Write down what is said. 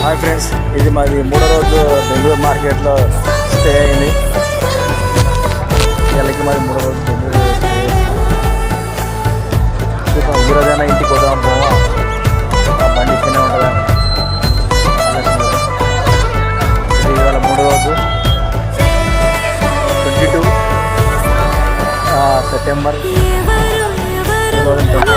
Hi friends ఇది మాది మూడో రోజు బెంగళూరు మార్కెట్లో స్టే అయింది. వీళ్ళకి మాది మూడో రోజు సెప్టెంబర్ టూ థౌజండ్ ట్వంటీ